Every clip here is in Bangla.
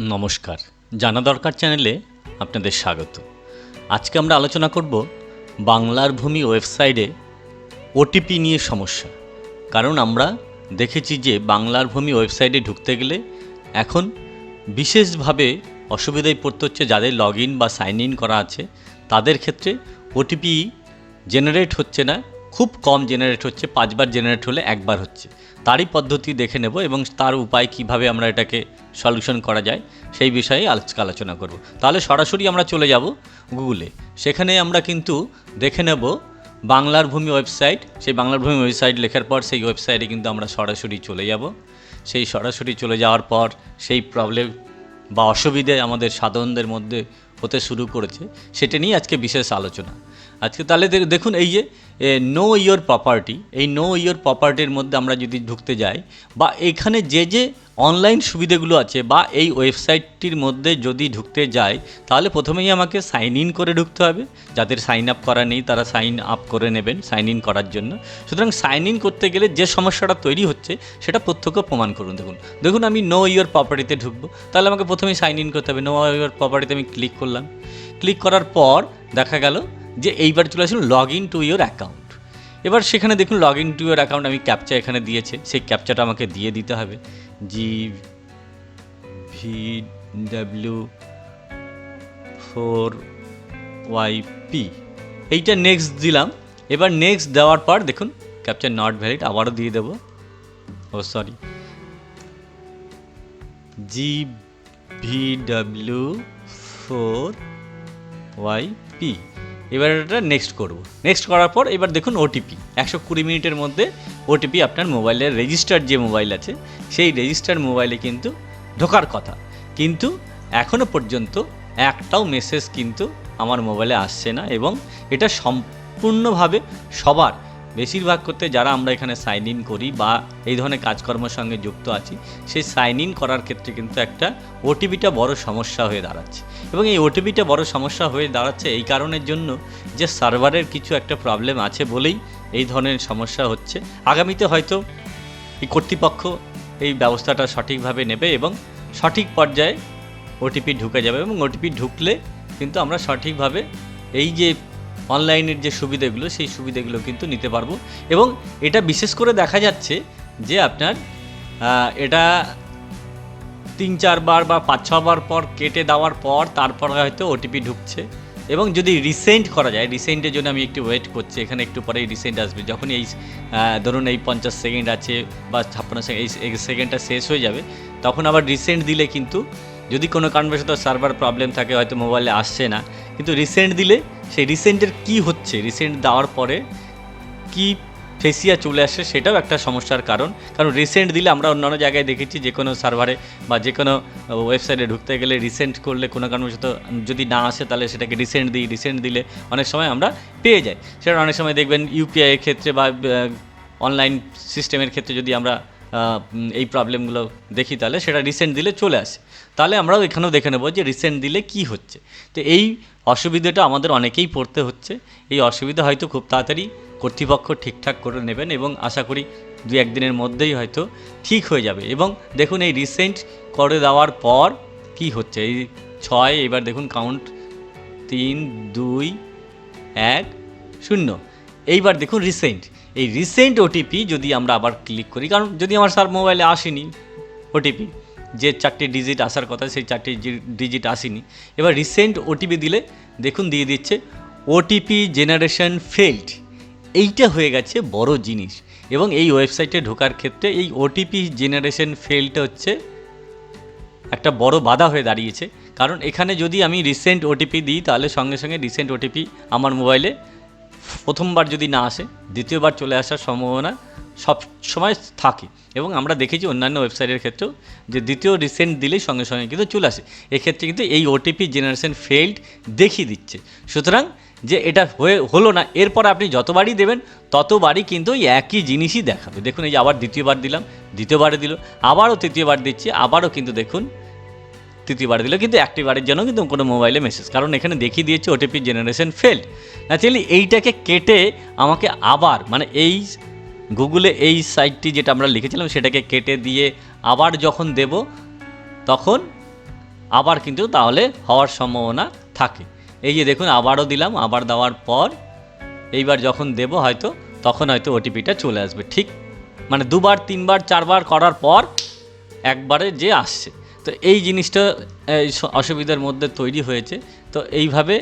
নমস্কার। জানা দরকার চ্যানেলে আপনাদের স্বাগত। আজকে আমরা আলোচনা করব বাংলার ভূমি ওয়েবসাইটে ওটিপি নিয়ে সমস্যা। কারণ আমরা দেখেছি যে বাংলার ভূমি ওয়েবসাইটে ঢুকতে গেলে এখন বিশেষভাবে অসুবিধায় পড়তে হচ্ছে যাদের লগ ইন বা সাইন ইন করা আছে, তাদের ক্ষেত্রে ওটিপি জেনারেট হচ্ছে না। খুব কম জেনারেট হচ্ছে, পাঁচবার জেনারেট হলে একবার হচ্ছে। তারই পদ্ধতি দেখে নেব এবং তার উপায় কীভাবে আমরা এটাকে সলিউশন করা যায়, সেই বিষয়ে আজকে আলোচনা করব। তাহলে সরাসরি আমরা চলে যাব গুগলে সেখানে আমরা কিন্তু দেখে নেব বাংলার ভূমি ওয়েবসাইট সেই বাংলার ভূমি ওয়েবসাইট লেখার পর সেই ওয়েবসাইটে কিন্তু আমরা সরাসরি চলে যাব। সেই সরাসরি চলে যাওয়ার পর সেই প্রবলেম বা অসুবিধে আমাদের সাধারণদের মধ্যে হতে শুরু করেছে, সেটা নিয়ে আজকে বিশেষ আলোচনা। আজকে তাহলে দেখুন এই যে নো ইয়োর প্রপার্টি এই নো ইয়োর প্রপার্টির মধ্যে আমরা যদি ঢুকতে যাই, বা এখানে যে যে অনলাইন সুবিধেগুলো আছে, বা এই ওয়েবসাইটটির মধ্যে যদি ঢুকতে যাই, তাহলে প্রথমেই আমাকে সাইন ইন করে ঢুকতে হবে। যাদের সাইন আপ করা নেই, তারা সাইন আপ করে নেবেন সাইন ইন করার জন্য। সুতরাং সাইন ইন করতে গেলে যে সমস্যাটা তৈরি হচ্ছে, সেটা প্রত্যক্ষ প্রমাণ করুন। দেখুন দেখুন আমি নো ইয়োর প্রপার্টিতে ঢুকবো। তাহলে আমাকে প্রথমেই সাইন ইন করতে হবে। নো ইয়োর প্রপার্টিতে আমি ক্লিক করলাম। ক্লিক করার পর দেখা গেল যে এইবার চলে আসুন log in to your account এবার সেখানে দেখুন log in to your account আমি ক্যাপচা এখানে দিয়েছে, সেই ক্যাপচাটা আমাকে দিয়ে দিতে হবে। G V W four Y P এইটা নেক্সট দিলাম। এবার নেক্সট দেওয়ার পর দেখুন ক্যাপচার নট ভ্যালিড আবারও দিয়ে দেবো। ও sorry G V W four Y P এবার এটা নেক্সট করব। নেক্সট করার পর এবার দেখুন ওটিপি একশো কুড়ি মিনিটের মধ্যে ওটিপি আপনার মোবাইলের রেজিস্টার্ড যে মোবাইল আছে, সেই রেজিস্টার্ড মোবাইলে কিন্তু ঢোকার কথা। কিন্তু এখনও পর্যন্ত একটাও মেসেজ কিন্তু আমার মোবাইলে আসছে না এবং এটা সম্পূর্ণভাবে সবার বেশিরভাগ করতে যারা আমরা এখানে সাইন ইন করি বা এই ধরনের কাজকর্মের সঙ্গে যুক্ত আছি, সেই সাইন ইন করার ক্ষেত্রে কিন্তু একটা ওটিপিটা বড় সমস্যা হয়ে দাঁড়াচ্ছে। এবং এই ওটিপিটা বড় সমস্যা হয়ে দাঁড়াচ্ছে এই কারণের জন্য যে সার্ভারের কিছু একটা প্রবলেম আছে বলেই এই ধরনের সমস্যা হচ্ছে। আগামীতে হয়তো এই কর্তৃপক্ষ এই ব্যবস্থাটা সঠিকভাবে নেবে এবং সঠিক পর্যায়ে ওটিপি ঢুকে যাবে এবং ওটিপি ঢুকলে কিন্তু আমরা সঠিকভাবে এই যে অনলাইনের যে সুবিধাগুলো, সেই সুবিধাগুলো কিন্তু নিতে পারব। এবং এটা বিশেষ করে দেখা যাচ্ছে যে আপনার এটা তিন চারবার বা পাঁচ ছবার পর কেটে দেওয়ার পর তারপর হয়তো ওটিপি ঢুকছে। এবং যদি রিসেন্ট করা যায়, রিসেন্টের জন্য আমি একটু ওয়েট করছি, এখানে একটু পরেই রিসেন্ট আসবে। যখন এই ধরুন এই পঞ্চাশ সেকেন্ড আছে বা ছাপ্পান্ন সেকেন্ড, এই সেকেন্ডটা শেষ হয়ে যাবে, তখন আবার রিসেন্ট দিলে কিন্তু যদি কোনো কারণবশত সার্ভার প্রবলেম থাকে, হয়তো মোবাইলে আসছে না। কিন্তু রিসেন্ট দিলে সেই রিসেন্টের কি হচ্ছে? রিসেন্ট দেওয়ার পরে কি ফেসিয়া চলে আসে সেটাও একটা সমস্যার কারণ। কারণ রিসেন্ট দিলে আমরা অন্যান্য জায়গায় দেখেছি যে কোনো সার্ভারে বা যে কোনো ওয়েবসাইটে ঢুকতে গেলে রিসেন্ট করলে কোনো কারণবশত যদি না আসে তাহলে সেটাকে রিসেন্ট দিই রিসেন্ট দিলে অনেক সময় আমরা পেয়ে যাই। সেটা অনেক সময় দেখবেন ইউপিআইয়ের ক্ষেত্রে বা অনলাইন সিস্টেমের ক্ষেত্রে যদি আমরা এই প্রবলেমগুলো দেখি তাহলে, সেটা রিসেন্ট দিলে চলে আসে। তাহলে আমরাও এখানেও দেখে নেব যে রিসেন্ট দিলে কি হচ্ছে। তো এই অসুবিধাটা আমাদের অনেকেই পড়তে হচ্ছে। এই অসুবিধা হয়তো খুব তাড়াতাড়ি কর্তৃপক্ষ ঠিকঠাক করে নেবেন এবং আশা করি দু একদিনের মধ্যেই হয়তো ঠিক হয়ে যাবে। এবং দেখুন, এই রিসেন্ট করে দেওয়ার পর কি হচ্ছে? এই ছয়, এবার দেখুন কাউন্ট তিন, দুই, এক, শূন্য। এইবার দেখুন রিসেন্ট এই রিসেন্ট ওটিপি যদি আমরা আবার ক্লিক করি, কারণ যদি আমার স্যার মোবাইলে আসেনি ওটিপি যে চারটে ডিজিট আসার কথা, সেই চারটে ডিজিট আসেনি। এবার রিসেন্ট ওটিপি দিলে দেখুন দিয়ে দিচ্ছে ওটিপি জেনারেশন ফেল্ড এইটা হয়ে গেছে বড় জিনিস। এবং এই ওয়েবসাইটে ঢোকার ক্ষেত্রে এই ওটিপি জেনারেশন ফেলটা হচ্ছে একটা বড় বাধা হয়ে দাঁড়িয়েছে। কারণ এখানে যদি আমি রিসেন্ট ওটিপি দিই, তাহলে সঙ্গে সঙ্গে রিসেন্ট ওটিপি আমার মোবাইলে প্রথমবার যদি না আসে, দ্বিতীয়বার চলে আসার সম্ভাবনা সব সময় থাকে। এবং আমরা দেখেছি অন্যান্য ওয়েবসাইটের ক্ষেত্রেও যে দ্বিতীয় রিসেন্ট দিলেই সঙ্গে সঙ্গে কিন্তু চলে আসে। এক্ষেত্রে কিন্তু এই ওটিপি জেনারেশন ফেল্ড দেখিয়ে দিচ্ছে। সুতরাং যে এটা হয়ে, হলো না, এরপর আপনি যতবারই দেবেন, ততবারই কিন্তু ওই একই জিনিসই দেখাবে। দেখুন, এই যে আবার দ্বিতীয়বার দিলাম, দ্বিতীয়বারে দিল, আবারও তৃতীয়বার দিচ্ছি, আবারও কিন্তু দেখুন তৃতীয়বার দিল কিন্তু একটি বারের জন্য কিন্তু কোনো মোবাইলে মেসেজ কারণ এখানে দেখিয়ে দিয়েছে ওটিপি জেনারেশন ফেল্ড ন্যাচারালি এইটাকে কেটে আমাকে আবার মানে এই গুগলে এই সাইটটি যেটা আমরা লিখেছিলাম, সেটাকে কেটে দিয়ে আবার যখন দেব, তখন আবার কিন্তু তাহলে হওয়ার সম্ভাবনা থাকে। এই যে দেখুন, আবারও দিলাম, আবার দেওয়ার পর এইবার যখন দেব হয়তো, তখন হয়তো ওটিপিটা চলে আসবে। ঠিক মানে দুবার, তিনবার, চারবার করার পর একবারে যে আসছে। তো এই জিনিসটা এই অসুবিধার মধ্যে তৈরি হয়েছে। তো এইভাবে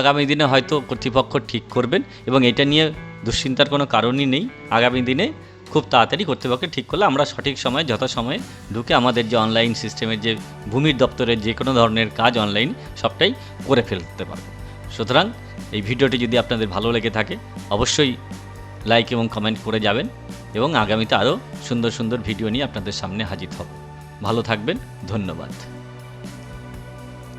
আগামী দিনে হয়তো কর্তৃপক্ষ ঠিক করবেন এবং এটা নিয়ে দুশ্চিন্তার কোনো কারণই নেই। আগামী দিনে খুব তাড়াতাড়ি কর্তৃপক্ষ ঠিক করলে আমরা সঠিক সময়ে, যথাসময়ে ঢুকে আমাদের যে অনলাইন সিস্টেমের যে ভূমির দপ্তরের যে কোনো ধরনের কাজ অনলাইন, সবটাই করে ফেলতে পারব। সুতরাং এই ভিডিওটি যদি আপনাদের ভালো লেগে থাকে, অবশ্যই লাইক এবং কমেন্ট করে যাবেন এবং আগামীতে আরও সুন্দর সুন্দর ভিডিও নিয়ে আপনাদের সামনে হাজির হব। ভালো থাকবেন ধন্যবাদ।